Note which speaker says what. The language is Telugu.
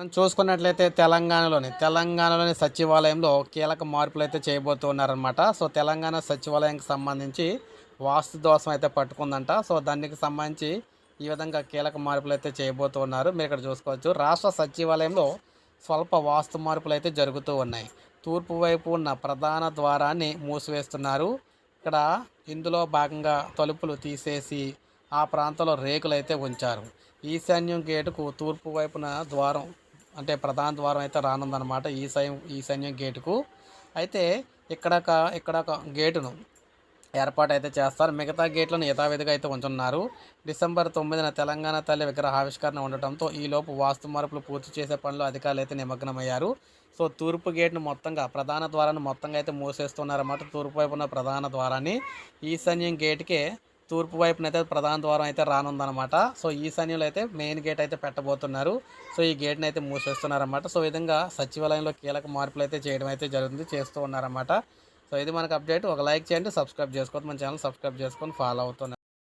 Speaker 1: మనం చూసుకున్నట్లయితే తెలంగాణలోని తెలంగాణలోని సచివాలయంలో కీలక మార్పులు అయితే చేయబోతున్నారనమాట సో తెలంగాణ సచివాలయానికి సంబంధించి వాస్తు దోషం అయితే పట్టుకుందంట. సో దానికి సంబంధించి ఈ విధంగా కీలక మార్పులు అయితే చేయబోతున్నారు మీరు ఇక్కడ చూసుకోవచ్చు. రాష్ట్ర సచివాలయంలో స్వల్ప వాస్తు మార్పులు అయితే జరుగుతూ ఉన్నాయి. తూర్పు వైపు ఉన్న ప్రధాన ద్వారాన్ని మూసివేస్తున్నారు. ఇక్కడ ఇందులో భాగంగా తలుపులు తీసేసి ఆ ప్రాంతంలో రేకులు అయితే ఉంచారు. ఈశాన్యం గేటుకు తూర్పు వైపున ద్వారం అంటే ప్రధాన ద్వారం అయితే రానుందనమాట ఈ సైన్యం గేటుకు. అయితే ఇక్కడ ఇక్కడ ఒక గేటును ఏర్పాటు అయితే చేస్తారు. మిగతా గేట్లను యథావిధిగా అయితే ఉంచున్నారు డిసెంబర్ తొమ్మిదిన తెలంగాణ తల్లి విగ్రహ ఆవిష్కరణ ఉండటంతో ఈలోపు వాస్తు మార్పులు పూర్తి చేసే పనిలో అధికారులు అయితే నిమగ్నమయ్యారు. సో తూర్పు గేట్ను మొత్తంగా ప్రధాన ద్వారాన్ని మొత్తంగా అయితే మూసేస్తున్నారన్నమాట తూర్పు వైపున ప్రధాన ద్వారాన్ని. ఈశాన్యం గేట్కే తూర్పు వైపున అయితే ప్రధాన ద్వారం అయితే రానుందనమాట సో ఈశాన్యంలో అయితే మెయిన్ గేట్ అయితే పెట్టబోతున్నారు. సో ఈ గేట్ని అయితే మూసేస్తున్నారన్నమాట. సో ఈ విధంగా సచివాలయంలో కీలక మార్పులు అయితే చేయడం అయితే జరుగుతుంది చేస్తూ ఉన్నారన్నమాట. సో ఇది మనకు అప్డేట్ ఒక లైక్ చేయండి సబ్స్క్రైబ్ చేసుకోవద్దు. మన ఛానల్ సబ్స్క్రైబ్ చేసుకొని ఫాలో అవుతున్నారు